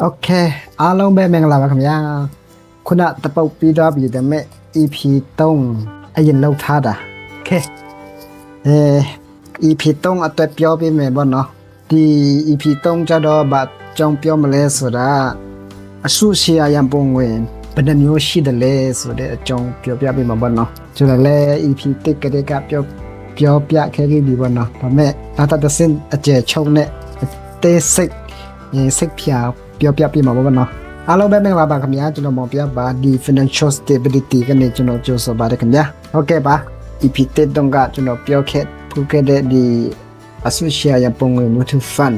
โอเคအားလုံးပဲမင်္ဂလာပါခင်ဗျာခုနတပုတ်ပြီးတော့ပြီဒါပေမဲ့ EP 3အရင်လောက်ထားတာโอเคအဲ EP 3အတွက်ပြောပြမယ်ပေါ့နော်ဒီ EP 3ကြတော့ဗတ်ကြောင်ပြောမလဲဆိုတာအစုရှေရရန်ပုံဝင်ဘယ်နှမျိုးရှိတယ်လဲဆိုတဲ့အကြောင်းပြောပြပေးမှာပေါ့နော်ကျွန်တော်လည်း EP 1ကတည်းကပြောပြောပြခဲ့ပြီးပြီပေါ့နော်ဒါပေမဲ့ဒါတသစင်အကျယ်ချုံနဲ့အသေးစိတ် ရေစိတ်ဖြာ ပြောပြပြမှာပေါ့နော်အားလုံးပဲမင်္ဂလာပါခင်ဗျာကျွန်တော်မောင်ပြပါဒီ financial stability ကနေကျွန်တော်ကြိုဆိုပါတယ်ခင်ဗျာဟုတ်ကဲ့ပါ EP တက်တော့ကကျွန်တော်ပြောခဲ့ဖူးခဲ့တဲ့ဒီ associate ရပုံငွေ mutual fund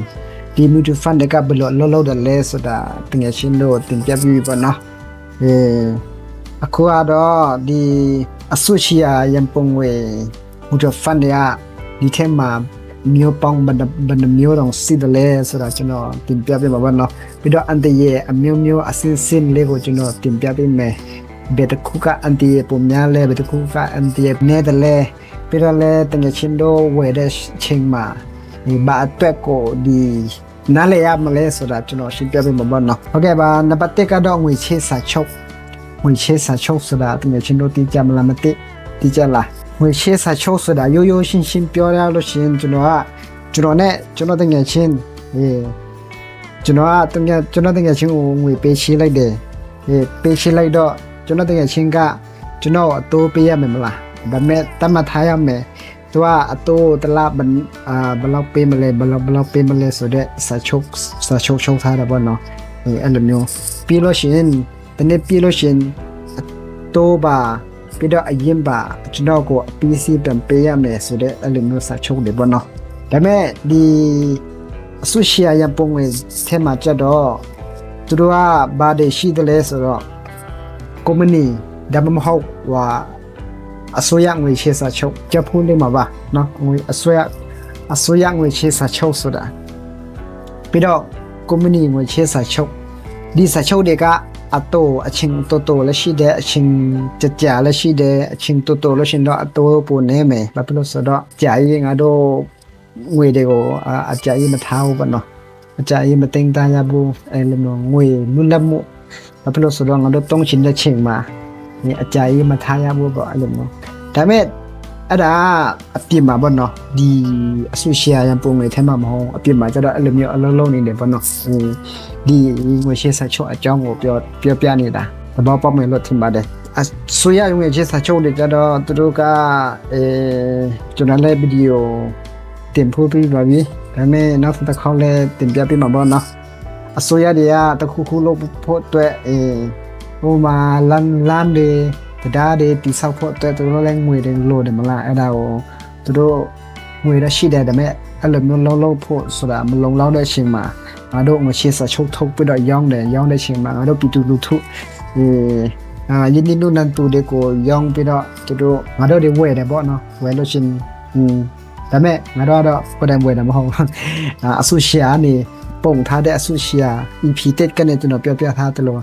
ဒီ mutual fund တွေကဘယ်လိုလောလောတယ်လဲဆိုတာတကယ်ရှင်းလို့တင်ပြပြီးပါနော်အဲအခုကတော့ဒီ associate ရပုံငွေ mutual fund တွေကဒီထဲမှာ မျိုးပေါင်းဘယ်နှဘယ်နှမျိုးတောင်စီတယ်လဲဆိုတာကျွန်တော်တင်ပြပေးမှာပါနော်ပြီးတော့အန်တီရဲ့အမျိုးမျိုးအစင်းစင်းလေးကိုကျွန်တော်တင်ပြပေးမယ်ဘယ်တစ်ခုကအန်တီရဲ့ပုံများလဲဘယ်တစ်ခုကအန်တီရဲ့နဲတယ်လဲပြီးတော့လဲတကယ်ချင်းတော့ဝယ်တဲ့ချိန်မှာဒီဘာအတွက်ကိုဒီနားလည်ရမလဲဆိုတာကျွန်တော်ရှင်းပြပေးမှာပါနော်ဟုတ်ကဲ့ပါနံပါတ်1ကတော့ငွေချေးစာချုပ်ငွေချေးစာချုပ်ဆိုတာတကယ်ချင်းတော့တင်ကြမလားမသိတင်ကြလား ငွေချေးစာချုပ်ဆိုတာရိုးရိုးရှင်းရှင်းပြောရလို့ရှိရင်ကျွန်တော်ကကျွန်တော်နဲ့ကျွန်တော်တကယ်ချင်းအေးကျွန်တော်ကတကယ်ကျွန်တော်တကယ်ချင်းကိုငွေပေးချေးလိုက်တယ်အေးပေးချေးလိုက်တော့ကျွန်တော်တကယ်ချင်းကကျွန်တော်အတိုးပေးရမယ်မလားဒါပေမဲ့တတ်မှတ်ထားရမယ်သူကအတိုးတစ်လဘယ်အာဘယ်လောက်ပေးမလဲဘယ်လောက်ဘယ်လောက်ပေးမလဲဆိုတော့စာချုပ်စာချုပ်ချုပ်ထားတာပေါ့နော်အေးအဲ့လိုမျိုးပြီးလို့ရှိရင်တနေ့ပြီးလို့ရှိရင်အတိုးပါ ပြီးတော့အရင်ပါကျွန်တော်ကို PC ပြန်ပေးရမယ်ဆိုတဲ့အဲ့လိုမျိုးစာချုပ်တွေပေါ့နော်ဒါပေမဲ့ဒီအဆူရှီယာရပုံဝင်ထဲမှာကြတော့သူတို့ကဘာတွေရှိသလဲဆိုတော့ company ဒါမှမဟုတ်ဟွာအစိုးရငွေချေစာချုပ်ကြက်ဖုန်းလေးမှာပါနော်ငွေအစိုးရအစိုးရငွေချေစာချုပ်ဆိုတာပြီးတော့ company ငွေချေစာချုပ်ဒီစာချုပ်တွေက အတိုးအချင်းတိုးတိုးလည်းရှိတယ်အချင်းကြကြလည်းရှိတယ်အချင်းတိုးတိုးလည်းရှိတော့အတိုးပိုနေမယ်ဘာဖြစ်လို့ဆိုတော့ကြာရင်ငါတို့ငွေတွေကိုအာအကြာကြီးမထားဘူးပေါ့နော်အကြာကြီးမသိမ်းသားရဘူးအဲလိုမျိုးငွေလွတ်လပ်မှုဘာဖြစ်လို့ဆိုတော့ငါတို့တုံးချင်တဲ့ချိန်မှာဒီအကြာကြီးမထားရဘူးပေါ့အဲ့လိုမျိုးဒါပေမဲ့ အဲ့ဒါအပြစ်မှာပေါ့နော်ဒီအဆူရှီယာရန်ပုံငွေထဲမှာမဟုတ်အပြစ်မှာကျတော့အဲ့လိုမျိုးအလုံးလုံးနေတယ်ပေါ့နော်ဟိုဒီငွေရှင်းစာချုပ်အကြောင်းကိုပြောပြောပြနေတာသဘောပေါက်မယ်လို့ထင်ပါတယ်အဆိုရငွေရှင်းစာချုပ်တွေကျတော့သူတို့ကအဲကျွန်တော်လည်းဗီဒီယိုတင်ဖို့ပြီးပါပြီဒါပေမဲ့နောက်တစ်ခေါက်လည်းတင်ပြပေးမှာပေါ့နော်အစိုးရတွေကတခုခုလုပ်ဖို့အတွက်အဲဟိုမှာလမ်းလမ်းတွေ တရားတွေတိဆောက်ဖို့အတွက်သူတို့လည်းငွေတွေလိုတယ်မလားအဲ့ဒါကိုသူတို့ငွေရရှိတယ်ဒါပေမဲ့အဲ့လိုမျိုးလုံးလုံးဖို့ဆိုတာမလုံလောက်တဲ့အချိန်မှာငါတို့ငွေရှင်းစာချုပ်ထုတ်ပြီးတော့ရောင်းတယ်ရောင်းတဲ့အချိန်မှာငါတို့ပြည်သူလူထုအဲအာယင်းဒီနုနန်တူတွေကိုရောင်းပြီးတော့သူတို့ငါတို့တွေဝယ်တယ်ပေါ့နော်ဝယ်လို့ရှရင်อืมဒါပေမဲ့ငါတို့ကတော့ကိုယ်တိုင်ဝယ်တယ်မဟုတ်ဘူးအာအဆုရှီယာနေ ပုံထားတဲ့အဆုရှီယာ EP တက်ကနေကျွန်တော်ပြောပြထားတယ်လို့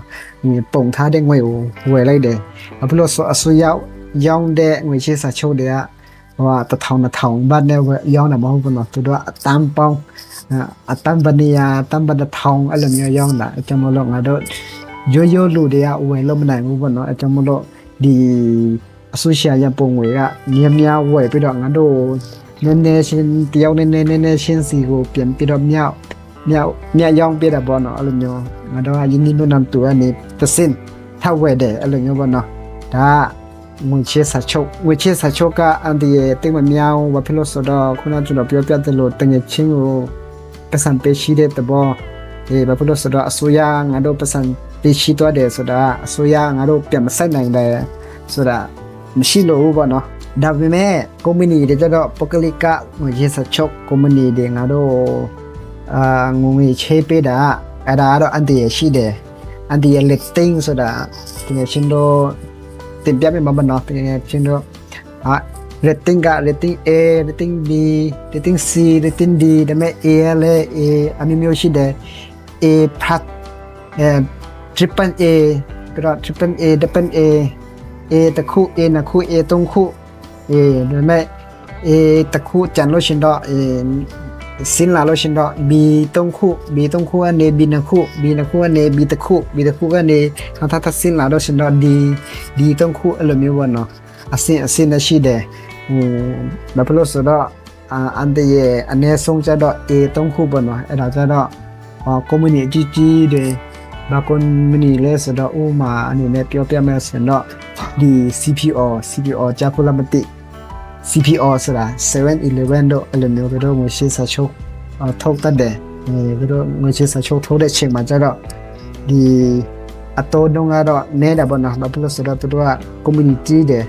ပုံထားတဲ့ငွေကိုဝယ်လိုက်တယ်ဘာဖြစ်လို့ဆိုအဆုရောက်ရောင်းတဲ့ငွေချေးစာချုပ်တွေကဟိုကတစ်ထောင်တစ်ထောင်ဘတ်နဲ့ဝယ်ရောင်းတာမဟုတ်ဘူးနော်သူတို့ကအတန်းပေါင်းအာအတန်းဗနီယာအတန်းဗတစ်ထောင်အဲ့လိုမျိုးရောင်းတာအကြောင်းမလို့ငါတို့ရိုးရိုးလူတွေကဝယ်လို့မနိုင်ဘူးပေါ့နော်အကြောင်းမလို့ဒီအဆုရှီယာရပုံငွေကမြင်းများဝယ်ပြီးတော့ငါတို့နည်းနည်းချင်းတယောက်နည်းနည်းနည်းနည်းချင်းစီကိုပြန်ပြီးတော့မြောက် မြောက်မြောက်ရောင်းပြတာပေါ့နော်အဲ့လိုမျိုးငါတို့ကယင်းဒီနုနမ်တူကနေတစင်ထပ်ဝယ်တယ်အဲ့လိုမျိုးပေါ့နော်ဒါကငွေချေးစာချုပ်ငွေချေးစာချုပ်ကအန်ဒီရဲ့တိတ်မမြောင်းဘာဖြစ်လို့ဆိုတော့ခုနကကျွန်တော်ပြောပြတယ်လို့တငယ်ချင်းကိုပတ်စံပေးရှိတဲ့တဘောအေးဘာဖြစ်လို့ဆိုတော့အစိုးရငါတို့ပတ်စံပေးရှိတော့တယ်ဆိုတာအစိုးရငါတို့ပြန်မဆက်နိုင်တယ်ဆိုတာမရှိလို့ဘူးပေါ့နော်ဒါပေမဲ့ကုမ္ပဏီတွေကျတော့ပုဂ္ဂလိကငွေချေးစာချုပ်ကုမ္ပဏီတွေငါတို့ အာငွေချေးပေးတာအဲ့ဒါကတော့အန်တီရရှိတယ်အန်တီရလက်တင်းဆိုတာတကယ်ချင်းတော့တင်ပြပေးမှာမနော်တကယ်ချင်းတော့အာ rating က rating A rating B rating C rating D ဒါပေမဲ့ A လည်း A အမျိုးမျိုးရှိတယ် A plus အဲ triple A ပြီးတော့ triple A double A A တစ်ခု A နှစ်ခု A သုံးခု A ဒါပေမဲ့ A တစ်ခုကျန်လို့ရှင်တော့ A စင်းလာလို့ရှင်တော့ B 3ခု B 3ခုကနေ B 2ခု B 2ခုကနေ B တစ်ခု B တစ်ခုကနေနောက်ထပ်ထပ်စင်းလာတော့ရှင်တော့ D D 3ခုအဲ့လိုမျိုးပေါ့နော်အစင်းအစင်းနဲ့ရှိတယ်ဟိုဘာဖြစ်လို့ဆိုတော့အာအန်တရဲ့အနည်းဆုံးကျတော့ A 3ခုပေါ့နော်အဲ့ဒါကျတော့ဟော community ကြီးကြီးတယ်ဘာ community လဲဆိုတော့ဥမာအနေနဲ့ပြောပြမယ်ဆိုတော့ဒီ CPO CPO ဂျာဖူလာမတိ CPO ဆိုတာ711တို့အဲ့လိုမျိုးတို့ငွေရှင်းစာချုပ်အော်ထုတ်တတ်တယ်အဲတို့ငွေရှင်းစာချုပ်ထုတ်တဲ့ချိန်မှာကျတော့ဒီအတော်တုံးကတော့နဲတယ်ပေါ့နော်ဘာဖြစ်လို့ဆိုတော့သူတို့က community တယ်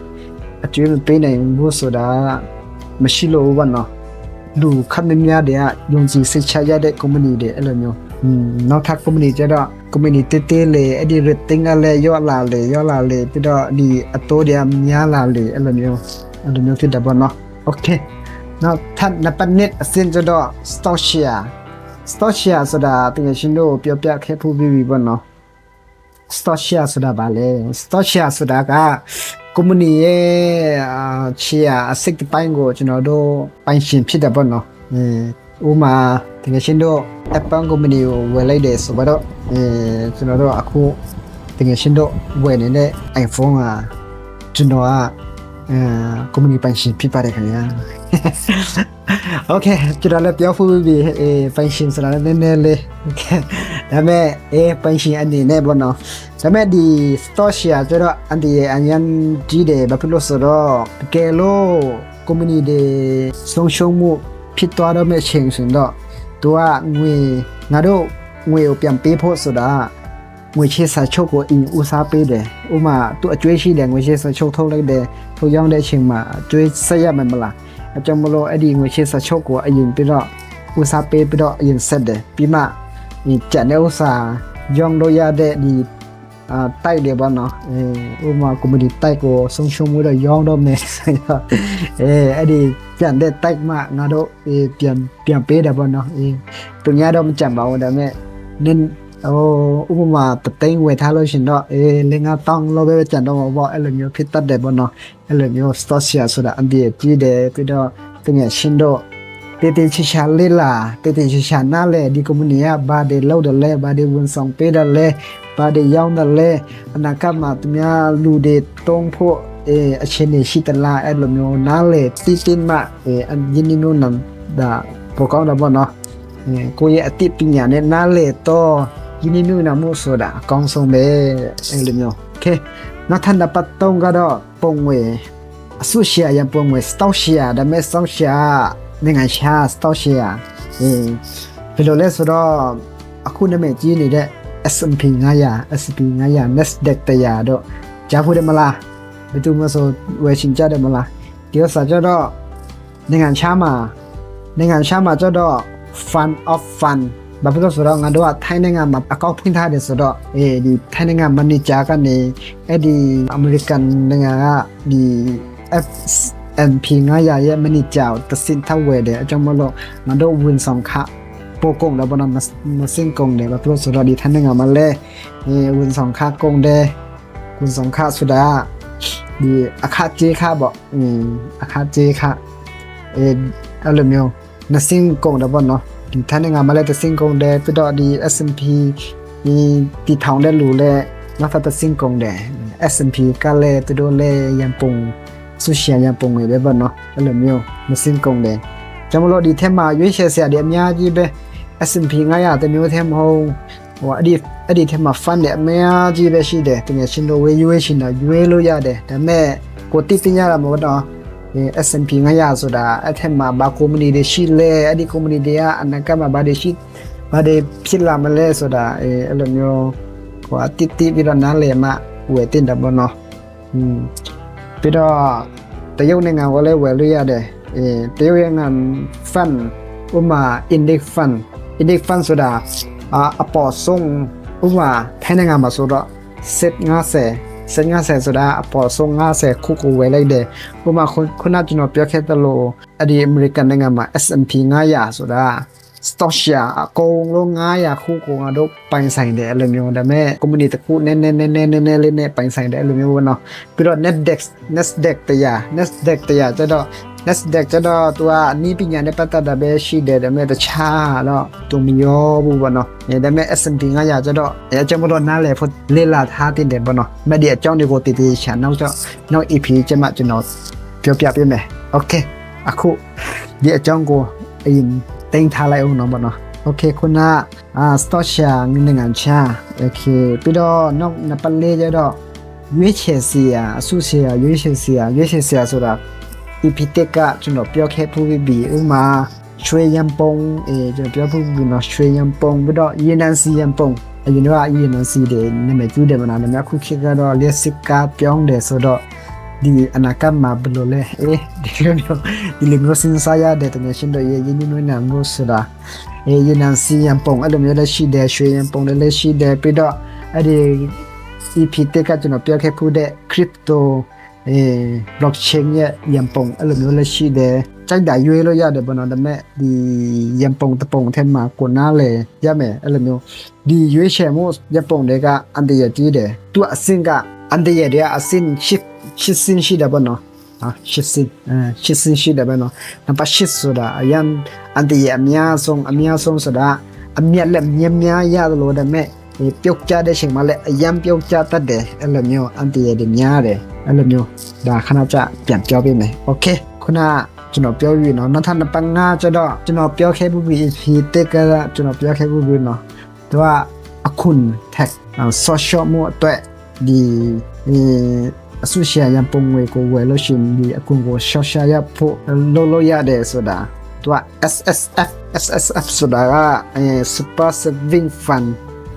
အကျွေးမပေးနိုင်ဘူးဆိုတာမရှိလို့ဘောနော်လူခပ်များများတွေကယုံကြည်စိတ်ချရတဲ့ community တွေအဲ့လိုမျိုးอืมနောက်ထပ် community ကျတော့ community တေးလေအဲ့ဒီ rating ကလည်းရော့လာလေရော့လာလေပြီးတော့ဒီအတော်တွေကများလာလေအဲ့လိုမျိုး အဲ့လိုမျိုးဖြစ်တယ်ပေါ့နော်โอเคနောက်ထပ်နံပါတ်1အစင်ကျတော့ stock share stock share ဆိုတာတကယ်ရှင်တို့ပြောပြခဲ့ဖို့ပြီးပြီပေါ့နော် stock share ဆိုတာဗာလဲ stock share ဆိုတာက company ရဲ့အာ share အစိတ်တစ်ပိုင်းကိုကျွန်တော်တို့ပိုင်ရှင်ဖြစ်တယ်ပေါ့နော်အဲဥမာတကယ်ရှင်တို့ Apple company ကိုဝယ်လိုက်တယ်ဆိုတော့အဲကျွန်တော်တို့အခုတကယ်ရှင်တို့ဝယ်နေတဲ့ iPhone ကကျွန်တော်က အဲကွန်မြူနီပိုင်ရှင်ဖြစ်ပါတယ်ခင်ဗျာโอเคကျွန်တော်လည်းပြောဖို့ပြီအေးပိုင်ရှင်ဆိုတာလည်းနည်းနည်းလေးโอเคဒါပေမဲ့အေးပိုင်ရှင်အနေနဲ့ပေါ့နော်ဒါပေမဲ့ဒီ store share ကျတော့အန်ဒီအန်ယန်ကြီးတယ်ဘာဖြစ်လို့ဆိုတော့တကယ်လို့ community ဆုံးရှုံးမှုဖြစ်သွားတော့မယ့်ချိန်ဆိုတော့သူကငွေငါတို့ငွေကိုပြန်ပေးဖို့ဆိုတာ ငွေချေစာချုပ်ကိုအင်းဦးစားပေးတယ်ဥမာသူအကျွေးရှိတယ်ငွေချေစာချုပ်ထုတ်လိုက်တယ်ထုတ်ရောက်တဲ့အချိန်မှာအကျွေးဆက်ရမယ်မလားအကြောင်းမလို့အဲ့ဒီငွေချေစာချုပ်ကိုအရင်ပြီးတော့ဦးစားပေးပြီးတော့အရင်ဆက်တယ်ပြီးမှဒီကြက်တဲ့ဥစားရောင်းလို့ရတဲ့ဒီအာတိုက်တယ်ပေါ့နော်အဲဥမာကွန်မတီတိုက်ကိုဆုံးရှုံးမှုတော့ရောင်းတော့မယ်ဆိုတော့အဲအဲ့ဒီပြန်တဲ့တိုက်မှငါတို့ပြန်ပြန်ပေးတယ်ပေါ့နော်အဲသူများတော့မကြံပါဘူးဒါပေမဲ့နင်း ဟိုဥပမာတသိန်းဝယ်ထားလို့ရှင်တော့အေးလင်းငါတောင်းလို့ပဲကြံတော့မှာပေါ့အဲ့လိုမျိုးဖြစ်တတ်တယ်ပေါ့နော်အဲ့လိုမျိုး stock share ဆိုတာအန်ဒီကြီးတယ်ပြီးတော့တကယ်ရှင်တော့တေးတေးချာချာလေးလာတေးတေးချာချာနားလေဒီ community ကဘာတွေလောက်တယ်လဲဘာတွေဝန်ဆောင်ပေးတယ်လဲဘာတွေရောင်းတယ်လဲအနာကမှာသူများလူတွေတုံးဖို့အဲအချင်းနေရှိတလားအဲ့လိုမျိုးနားလေတိတိမအဲအရင်နီနိုနမ်ဒါပေါ်ကောင်းတယ်ပေါ့နော်အဲကိုယ့်ရဲ့အတိပညာနဲ့နားလေတော့ ယင်းမျိုးနာမှုဆိုတာအကောင်းဆုံးပဲအဲလိုမျိုးကဲနောက်ထပ်နောက်ပတ်တုံးကတော့ပုံဝေအဆုရှီယာရပုံဝေစတောက်ရှီယာဒါမဲ့စတောက်ရှီယာနိုင်ငံရှာစတောက်ရှီယာအင်းဘယ်လိုလဲဆိုတော့အခုနာမည်ကြီးနေတဲ့ S&P 500 S&P 500 Nasdaq 100တော့ကြားဖို့တယ်မလားဘယ်သူမှဆိုဝယ်ရှင်ကြတယ်မလားဒီဥစ္စာကြတော့နိုင်ငံရှားမှာနိုင်ငံရှားမှာကြတော့ fun of fun fund ဘာဖြစ်လို့ဆိုတော့ငါတို့ကထိုင်းနိုင်ငံမှာအကောင့်ဖွင့်ထားတယ်ဆိုတော့အေးဒီထိုင်းနိုင်ငံမန်နေဂျာကနေအဲ့ဒီအမေရိကန်နိုင်ငံကဒီ FNP 900ရဲ့မန်နေဂျာကိုတစင်ထဝဲတယ်အကြောင်းမလို့ငါတို့ဝင်ဆောင်ခပိုကုန်တော့ဘနမစင်ကုန်တယ်ဘာဖြစ်လို့ဆိုတော့ဒီထိုင်းနိုင်ငံမှာလဲအေးဝင်ဆောင်ခကုန်တယ်ဝင်ဆောင်ခဆိုတာဒီအခါကြေးခပေါ့อืมအခါကြေးခအေးအဲ့လိုမျိုးနစင်ကုန်တော့ဘောနော် ဒီထိုင်းနိုင်ငံမှာလည်းတစင်ကုန်တယ်ပြီးတော့ဒီ S&P ဒီတီထောင်တဲ့လူလည်းနောက်ထပ်တစင်ကုန်တယ် S&P ကလည်းသူတို့လည်းရန်ပုံဆူရှယ်ရန်ပုံတွေပဲပေါ့နော်အဲ့လိုမျိုးမစင်ကုန်တယ်ကျွန်တော်တို့ဒီထက်မှာရွေးချယ်စရာတွေအများကြီးပဲ S&P 900တမျိုးထဲမဟုတ်ဟိုအဲ့ဒီအဲ့ဒီထဲမှာ fund တွေအများကြီးပဲရှိတယ်တကယ်ရှင်တို့ဝေးရွေးရှင်တော့ရွေးလို့ရတယ်ဒါပေမဲ့ကိုတိတင်ရတာမဟုတ်တော့ SMP ငါရဆိုတာအထက်မှာဘာ company တွေရှိလဲအဲ့ဒီ company တွေကအနာဂတ်မှာဘာတွေရှိဘာတွေဖြစ်လာမလဲဆိုတာအဲအဲ့လိုမျိုးဟိုအတိတိပြီးတော့နားလည်မှဝယ်တင်တယ်ပေါ့နော်อืมပြီးတော့တရုတ်နိုင်ငံကလည်းဝယ်လို့ရတယ်အဲတရုတ်ရဲ့ငန် fund ဥမာ index fund index fund ဆိုတာအပေါ်ဆုံးဥမာထိုင်းနိုင်ငံမှာဆိုတော့750 ဆက်50ဆိုတာအပေါ်ဆုံး50ခုကိုဝယ်လိုက်တယ်ဥပမာခုနကျွန်တော်ပြောခဲ့သလိုအဲ့ဒီ American နိုင်ငံမှာ S&P 500ဆိုတာ stock share အကုန်လုံး900ခုကိုငါတို့ပိုင်ဆိုင်တယ်အဲ့လိုမျိုးဒါပေမဲ့ company တစ်ခုနည်းနည်းနည်းနည်းနည်းနည်းလေးနဲ့ပိုင်ဆိုင်တယ်အဲ့လိုမျိုးပေါ့နော်ပြီးတော့ Nasdaq Nasdaq တရား Nasdaq တရားကျတော့ Nasdaq ကျတော့သူကအနည်းပညာနဲ့ပတ်သက်တာပဲရှိတယ်ဒါပေမဲ့တခြားတော့သူမရောဘူးပေါ့နော်အဲဒါပေမဲ့ S&P 900ကျတော့အဲအကြောင်းမလို့နားလည်ဖို့လေ့လာထားတင်တယ်ပေါ့နော်မဒီအကြောင်းတွေကိုတည်တည်ချာနောက်တော့နောက် EP ကျမှကျွန်တော်ပြောပြပေးမယ်โอเคအခုဒီအကြောင်းကိုအရင်တင်ထားလိုက်အောင်နော်ပေါ့နော်โอเคခုနအာ stock share ငင်းငန်ချာโอเคပြီးတော့နောက်နပလေးကျတော့ရွေးချယ်စီယာအစုစီယာရွေးချယ်စီယာရွေးချယ်စီယာဆိုတာ EPTech ကကျွန်တော်ပြောခဲ့ဖူးပြီးဥမာရွှေရံပုံအဲကျွန်တော်ပြောဖူးပြီးတော့ရွှေရံပုံပြီးတော့ရေနံစီရံပုံအရင်ကရေနံစီတွေနာမည်ကျူးတယ်မလားနာမည်ခုခေတ်ကတော့လက်စစ်ကားပြောင်းတယ်ဆိုတော့ဒီအနာကမှာဘယ်လိုလဲအေးဒီလိုမျိုးဒီလိုမျိုးစဉ်းစားရတဲ့တကယ်ရှင်တို့ရဲ့ရင်းနှီးနှွေးနှံမှုဆိုတာအေးရေနံစီရံပုံအဲ့လိုမျိုးလည်းရှိတယ်ရွှေရံပုံလည်းရှိတယ်ပြီးတော့အဲ့ဒီ EP တက်ကကျွန်တော်ပြောခဲ့ဖူးတဲ့ crypto အဲ blockchain ရဲ့ရန်ပုံအဲ့လိုမျိုးလည်းရှိတယ်ကြိုက်တာရွေးလို့ရတယ်ပေါ့နော်ဒါပေမဲ့ဒီရန်ပုံတပုံထဲမှာကိုနားလေရမယ်အဲ့လိုမျိုးဒီရွေးချယ်မှုရန်ပုံတွေကအန်တရကြီးတယ်သူအစင်ကအန်တရတွေကအစင်ရှစ်ရှစ်စင်ရှိတယ်ပေါ့နော်啊，ရှစ်စင်အဲရှစ်စင်ရှိတယ်ပဲနော်နံပါတ်ရှစ်ဆိုတာအရန်အန်တရအများဆုံးအများဆုံးဆိုတာအမြတ်လက်မြများရတယ်လို့ဒါပေမဲ့ ဒီပြုတ်ကြတဲ့ချိန်မှာလည်းအယံပြုတ်ကြတတ်တယ်အဲ့လိုမျိုးအန်တီရတွေများတယ်အဲ့လိုမျိုးဒါခဏကြပြန်ပြောပေးမယ်โอเคခုနကျွန်တော်ပြောပြီးနော်နောက်ထပ်နှစ်ပတ်ငါကျတော့ကျွန်တော်ပြောခဲ့ဘူးပြီးဒီတက်ကကျွန်တော်ပြောခဲ့ဘူးပြီးနော်သူကအခုန် tech social မှုအတွက်ဒီဒီအဆူရှာရပုံငွေကိုဝယ်လို့ရှိရင်ဒီအခုကို social ရဖို့လို့လို့ရတယ်ဆိုတာသူက SSF SSF ဆိုတာကအဲ super saving fund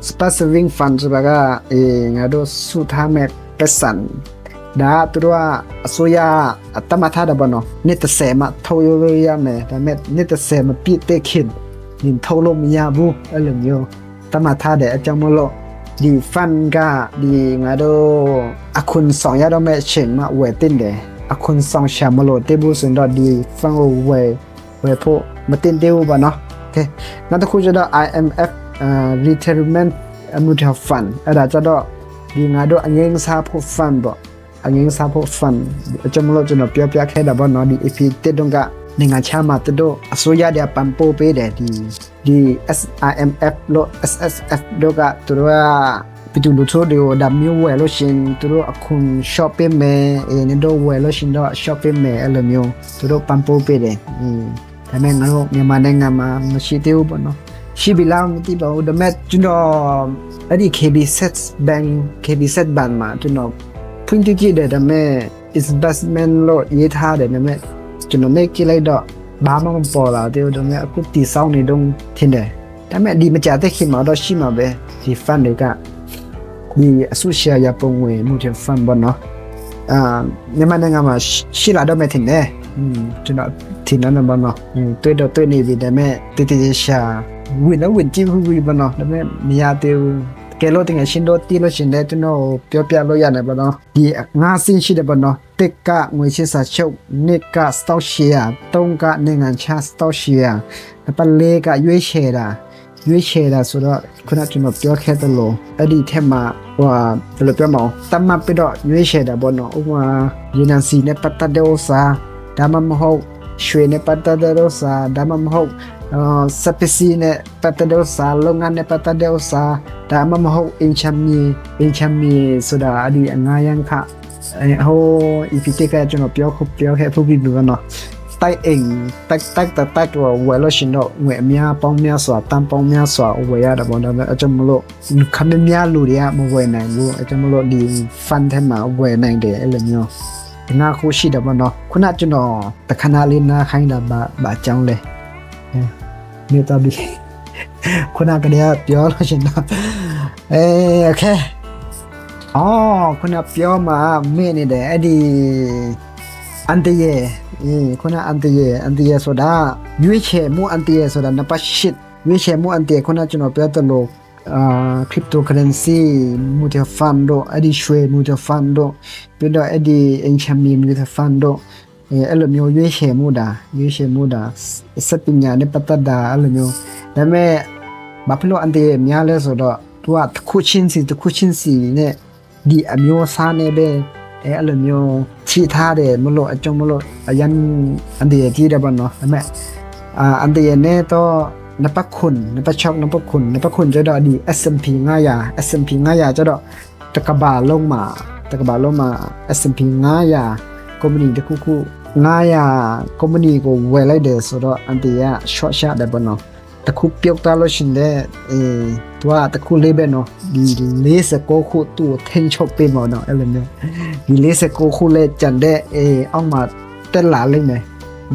super saving fund ဆိုတာကအဲငါတို့စုထားမဲ့ပတ်စံဒါသူတို့ကအစိုးရအတမထားတယ်ဘောနော်နှစ်30မှာထုတ်ရရမယ်ဒါပေမဲ့နှစ်30မပြည့်တဲ့ခင်နင်ထုတ်လို့မရဘူးအဲ့လိုမျိုးတမထားတယ်အကြောင်းမလို့ဒီ fund ကဒီငါတို့အခုဆောင်ရတော့မဲ့အချိန်မှာဝယ်တင်တယ်အခုဆောင်ရှာမလို့တေဘူးစင်တော့ဒီ fund ကိုဝယ်ဝယ်ဖို့မတင်သေးဘူးပါနော်โอเคနောက်တစ်ခုကျတော့ IMF uh, retirement mutual fund အဲ့ဒါကျတော့ဒီငါတို့အငင်းစားဖို့ fund ပေါ့အငင်းစားဖို့ fund အကျွန်တော်ကျွန်တော်ပြောပြခဲ့တာပေါ့နော်ဒီ if တက်တော့ကနိုင်ငံခြားမှာတို့အစိုးရတဲ့ပန်ပိုးပေးတယ်ဒီဒီ SIMF လို့ SSF တို့ကတို့ကပြည်သူလူထုတွေကိုဒါမျိုးဝယ်လို့ရှင်သူတို့အခု shopping မယ်အဲနေတော့ဝယ်လို့ရှင်တော့ shopping မယ်အဲ့လိုမျိုးသူတို့ပန်ပိုးပေးတယ်อืมဒါပေမဲ့ငါတို့မြန်မာနိုင်ငံမှာမရှိသေးဘူးပေါ့နော် ရှိပြီလားမသိပါဘူးဒါပေမဲ့ကျွန်တော်အဲ့ဒီ KB sets bank KB set ban မှာကျွန်တော်ဖွင့်ကြည့်တယ်ဒါပေမဲ့ is investment လို့ရေးထားတယ်ဒါပေမဲ့ကျွန်တော် make လိုက်တော့ဘာမှမပေါ်လာသေးဘူးဒါပေမဲ့အခုတည်ဆောင်းနေတော့ထင်တယ်ဒါပေမဲ့ဒီမကြတဲ့ခင်မှာတော့ရှိမှာပဲဒီ fund တွေကဒီအစုရှယ်ယာပုံဝင်မှုချင်း fund ပေါ့နော်အာမြန်မာနိုင်ငံမှာရှိလာတော့မယ်ထင်တယ်อืมကျွန်တော်ထင်တယ်နော်ဘာနော်တွေ့တော့တွေ့နေပြီဒါပေမဲ့တည်တည်ရှာ ဝင်တော့ဝင်ကြည့်ဘူးပေါ့နော်ဒါပေမဲ့မရသေးဘူးကဲလို့တင်ရှင်တို့တီးလို့ရှင်တဲ့ကျွန်တော်ပြောပြလို့ရတယ်ပေါ့နော်ဒီငါးစင်းရှိတယ်ပေါ့နော်တက်ကငွေရှင်းစာချုပ်နှစ်က stock share သုံးကနိုင်ငံခြား stock share အပလေးကရွေးချယ်တာရွေးချယ်တာဆိုတော့ခုနကျွန်တော်ပြောခဲ့သလိုအဲ့ဒီထက်မှာဟိုဘယ်လိုပြောမလဲတမတ်ပြီးတော့ရွေးချယ်တာပေါ့နော်ဥပမာရေနံစီနဲ့ပတ်သက်တဲ့ဥစ္စာဒါမှမဟုတ်ရွှေနဲ့ပတ်သက်တဲ့ဥစ္စာဒါမှမဟုတ် စပစီနဲ့ပတ်သက်တဲ့ဥစ္စာလုပ်ငန်းနဲ့ပတ်သက်တဲ့ဥစ္စာဒါမှမဟုတ်အင်ချမ်မီအင်ချမ်မီဆိုတာအဒီအငါယန်ခအဲဟို EPT ကကျွန်တော်ပြောခုပြောခဲ့ဖူးပြီးပြီနော်တိုက်အိမ်တိုက်တိုက်တိုက်တိုက်တော့ဝယ်လို့ရှင်တော့ငွေအများပေါင်းများစွာတန်ပေါင်းများစွာဝယ်ရတာပေါ့ဒါပေမဲ့အကျမလို့ခမင်းများလူတွေကမဝယ်နိုင်ဘူးအကျမလို့ဒီ fund ထဲမှာဝယ်နိုင်တယ်အဲ့လိုမျိုးငါခုရှိတယ်ပေါ့နော်ခုနကျွန်တော်တခဏလေးနားခိုင်းတာဘာဘာအကြောင်းလဲ မြေတာဘီခုနကတည်းကပြောလို့ရှင်တော့အေးโอเคအော်ခုနပြောမှာမင်းနေတယ်အဲ့ဒီအန်တရေအေးခုနအန်တရေအန်တရေဆိုတာရွေးချယ်မှုအန်တရေဆိုတာနံပါတ်၈ရွေးချယ်မှုအန်တရေခုနကျွန်တော်ပြောသလိုအာ cryptocurrency mutual fund တို့အဲ့ဒီရွှေ mutual fund တို့ပြီးတော့အဲ့ဒီ ancient mutual fund တို့ အဲအဲ့လိုမျိုးရွေးချယ်မှုတာရွေးချယ်မှုတာစက်ပညာနဲ့ပတ်သက်တာအဲ့လိုမျိုးဒါပေမဲ့ဘာဖြစ်လို့အန်တရေများလဲဆိုတော့သူကတစ်ခုချင်းစီတစ်ခုချင်းစီနဲ့ဒီအမျိုးအစားနဲ့ပဲအဲအဲ့လိုမျိုးချိထားတယ်မလို့အကြုံမလို့အရန်အန်ဒီရကြီးတယ်ပေါ့နော်ဒါပေမဲ့အာအန်ဒီရနဲ့တော့နပခွန်နပချောက်နပခွန်နပခွန်ကျတော့ဒီ S&P 900 S&P 900ကျတော့တကဘာလုံးမှာတကဘာလုံးမှာ S&P 900 company တစ်ခုခု 900 company ကိုဝယ်လိုက်တယ်ဆိုတော့အန်တီက short shot တယ်ပေါ့နော်တခုပြုတ်သွားလို့ရှင်တဲ့အေးသူကတခုလေးပဲနော်ဒီ49ခုသူ့ကိုထိန်ချုပ်ပေးမှာနော်အဲ့လိုမျိုးဒီ49ခုလဲကြံတဲ့အေးအောက်မှာတက်လာလိမ့်မယ်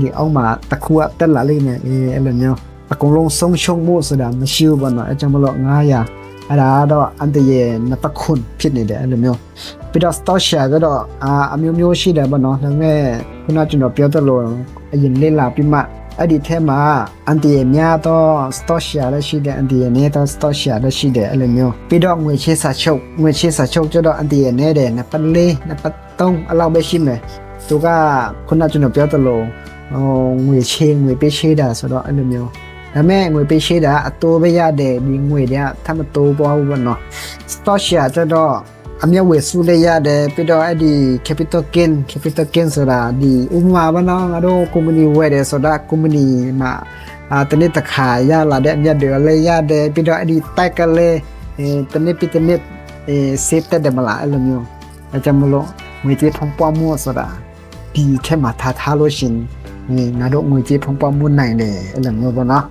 ဒီအောက်မှာတခုကတက်လာလိမ့်မယ်အေးအဲ့လိုမျိုးအကုန်လုံးဆုံးရှုံးမှုဆိုတာမရှိဘူးပေါ့နော်အဲကြောင့်မလို့900အဲ့ဒါတော့အန်တရဲ့နပခွန်ဖြစ်နေတယ်အဲ့လိုမျိုးပြီးတော့ stock share ကတော့အာအမျိုးမျိုးရှိတယ်ပေါ့နော်ဒါပေမဲ့ ခုနကကျွန်တော်ပြောသလိုအရင်လေးလာပြီးမှအဲ့ဒီထဲမှာအန်တီရဲ့များတော့ stock share လည်းရှိတယ်အန်တီရဲ့နေတော့ stock share လည်းရှိတယ်အဲ့လိုမျိုးပြီးတော့ငွေချေးစာချုပ်ငွေချေးစာချုပ်ကျတော့အန်တီရဲ့နေတယ်နှစ်ပတ်လေးနှစ်ပတ်သုံးအလောက်ပဲရှိမယ်သူကခုနကကျွန်တော်ပြောသလိုဟိုငွေချေးငွေပေးချေးတာဆိုတော့အဲ့လိုမျိုးဒါပေမဲ့ငွေပေးချေးတာအတိုးပဲရတယ်ဒီငွေတွေကထပ်မတိုးပွားဘူးပေါ့နော် stock share ကျတော့ အမြတ်ဝယ်စုလေးရတယ်ပြီးတော့အဲ့ဒီ capital gain capital gain ဆိုတာဒီဥပမာဘာနော်ငါတို့ company ဝယ်တယ်ဆိုတာ company မှာအာတနေ့တစ်ခါရလာတဲ့အမြတ်တွေလည်းရတယ်ပြီးတော့အဲ့ဒီတိုက်ကလေးအဲတနေ့ပြီးတနေ့အဲ save တက်တယ်မလားအဲ့လိုမျိုးအဲကြောင့်မလို့ငွေကြေးဖုံးပွားမှုဆိုတာဒီထက်မှာထားထားလို့ရှရင်ငါတို့ငွေကြေးဖုံးပွားမှုနိုင်တယ်အဲ့လိုမျိုးပေါ့နော်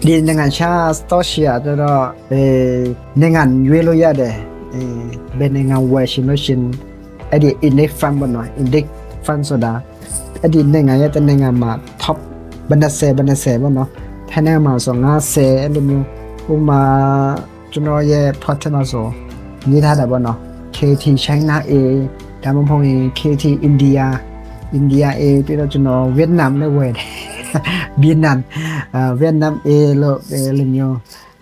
ဒီနိုင်ငံခြား stock share တော့အဲနိုင်ငံရွေးလို့ရတယ်အဲ ဘယ်နိုင်ငံဝယ်ရှင်လို့ရှင်အဲ့ဒီ index fund ပေါ့နော် index fund ဆိုတာအဲ့ဒီနိုင်ငံရဲ့တနိုင်ငံမှာ top ဘယ်နှဆယ်ဘယ်နှဆယ်ပေါ့နော်ထိုင်းနိုင်ငံမှာဆို50အဲ့လိုမျိုးဥပမာကျွန်တော်ရဲ့ partner မှာဆိုရေးထားတာပေါ့နော် KT China A ဒါမှမဟုတ်ရင် KT India India A ပြီးတော့ကျွန်တော်ဗီယက်နမ်နဲ့ဝယ်တယ်ဗီယက်နမ်အာဗီယက်နမ် A လို့အဲ့လိုမျိုး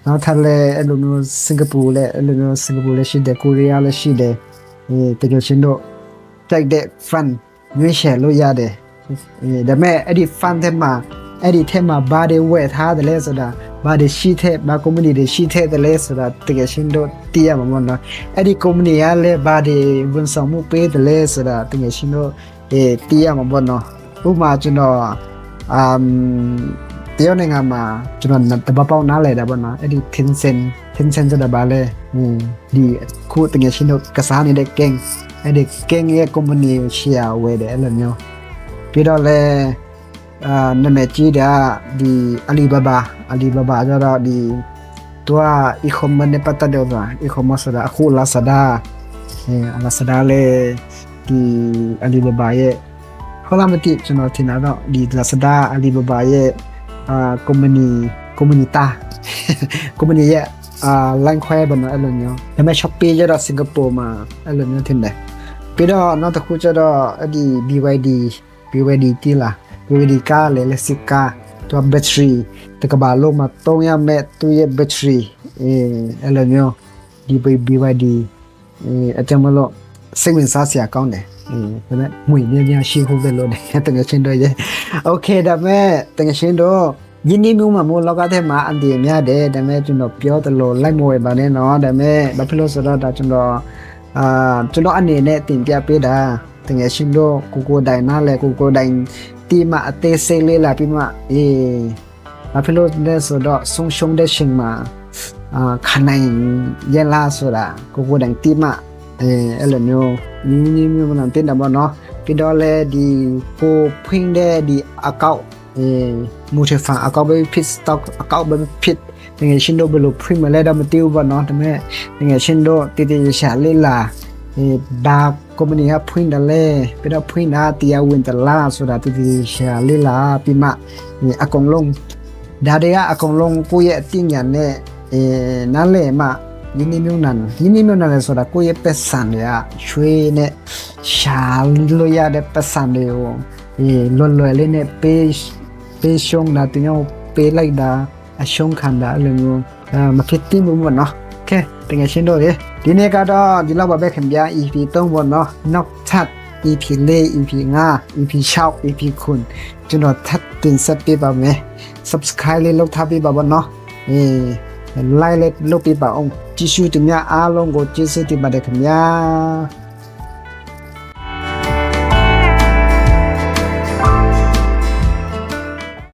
နောက်ထပ်လည်းအဲ့လိုမျိုးစင်ကာပူလည်းအဲ့လိုမျိုးစင်ကာပူလည်းရှိတယ်ကိုရီးယားလည်းရှိတယ်အဲတကယ်ချင်းတော့တိုက်တဲ့ fund ရွေးချယ်လို့ရတယ်အဲဒါပေမဲ့အဲ့ဒီ fund ထဲမှာအဲ့ဒီထဲမှာဘာတွေဝယ်ထားတယ်လဲဆိုတာဘာတွေရှိတဲ့ဘာ company တွေရှိတဲ့တယ်လဲဆိုတာတကယ်ချင်းတော့သိရမှာမဟုတ်နော်အဲ့ဒီ company ကလည်းဘာတွေဝန်ဆောင်မှုပေးတယ်လဲဆိုတာတကယ်ချင်းတော့အဲသိရမှာပေါ့နော်ဥပမာကျွန်တော်အမ် တရုတ်နိုင်ငံမှာကျွန်တော်တပတ်ပေါက်နားလဲတာပေါ့နော်အဲ့ဒီ Tencent Tencent ဆိုတာဘာလဲဟိုဒီခုတကယ်ရှင်းတော့ကစားနေတဲ့ gang အဲ့ဒီ gang ရဲ့ company ကို share ဝယ်တယ်အဲ့လိုမျိုးပြီးတော့လဲအာနာမည်ကြီးတာဒီ Alibaba Alibaba ကျတော့ဒီသူက e-commerce နဲ့ပတ်သက်တယ်ဆိုတာ e-commerce ဆိုတာအခု Lazada အဲ Lazada လဲဒီ Alibaba ရဲ့ဟုတ်လားမသိကျွန်တော်ထင်တာတော့ဒီ Lazada Alibaba ရဲ့ အာ company company တာ company ရဲ့အာ line ခွဲဘယ်နော်အဲ့လိုမျိုးဒါပေမဲ့ Shopee ကျတော့ Singapore မှာအဲ့လိုမျိုးထင်တယ်ပြီးတော့နောက်တစ်ခုကျတော့အဲ့ဒီ BYD BYD တီလာ BYD ကားလေလက်စစ်ကားသူက battery တကဘာလုံးမှာ3ရမဲ့သူရဲ့ battery အဲအဲ့လိုမျိုးဒီ BYD အဲအတမလို့စိတ်ဝင်စားစရာကောင်းတယ်อืม ဒါပေမဲ့ငွေများများရှိဖို့ပဲလို့တယ်တကယ်ချင်းတော့ရဲ့โอเคဒါပေမဲ့တကယ်ချင်းတော့ယင်းဒီမျိုးမှာမို့လောကထဲမှာအန်တီများတယ်ဒါပေမဲ့ကျွန်တော်ပြောသလိုလိုက်မဝယ်ပါနဲ့နော်ဒါပေမဲ့ဘာဖြစ်လို့ဆိုတော့ဒါကျွန်တော်အာကျွန်တော်အနေနဲ့တင်ပြပေးတာတကယ်ချင်းတော့ကိုကိုတိုင်နားလဲကိုကိုတိုင်တီမအသေးစိတ်လေးလာပြီးမှအေးဘာဖြစ်လို့လဲဆိုတော့ဆုံရှုံတဲ့ရှင်မှာအာခနိုင်ရလာဆိုတာကိုကိုတိုင်တီမ အဲအဲ့လိုမျိုးညီညီမျိုးမနာတင်တာပေါ့နော်ပြီးတော့လေဒီကိုဖွင့်တဲ့ဒီအကောင့်အဲမူထဖန်အကောင့်ပဲဖြစ် stock အကောင့်ပဲဖြစ်တကယ်ရှင်တို့ဘယ်လိုဖွင့်မလဲတော့မသိဘူးပေါ့နော်ဒါပေမဲ့တကယ်ရှင်တို့တည်တည်ရှာလေးလာအဲဘာကုမ္ပဏီကဖွင့်တယ်လဲပြီးတော့ဖွင့်တာတရားဝင်တလားဆိုတာတည်တည်ရှာလေးလာပြီးမှအကုန်လုံးဒါတွေကအကုန်လုံးကိုယ့်ရဲ့အသိဉာဏ်နဲ့အဲနားလည်မှ ရင်းနှီးမြှုပ်နှံရင်းနှီးမြှုပ်နှံလဲဆိုတာကိုယ့်ရဲ့ပတ်စံတွေကရွှေနဲ့ရှာလို့ရတဲ့ပတ်စံတွေကိုဒီလွယ်လွယ်လေးနဲ့ပေးပေးရှုံးတာတင်ရောပေးလိုက်တာအရှုံးခံတာအဲ့လိုမျိုးမဖြစ်သင့်ဘူးပေါ့နော်ကဲတကယ်ရှင်းတော့လေဒီနေ့ကတော့ဒီလောက်ပါပဲခင်ဗျာ EP 3ပေါ့နော်နောက်ထပ် EP 4 EP 5 EP 6 EP ခုကျွန်တော်ထပ်တင်ဆက်ပေးပါမယ် subscribe လေးလုပ်ထားပေးပါပေါ့နော်အေး like လေးလုပ်ပေးပါအောင်ကြည့်ရှုတင်များအားလုံးကိုကျေးဇူးတင်ပါတယ်ခင်ဗျာ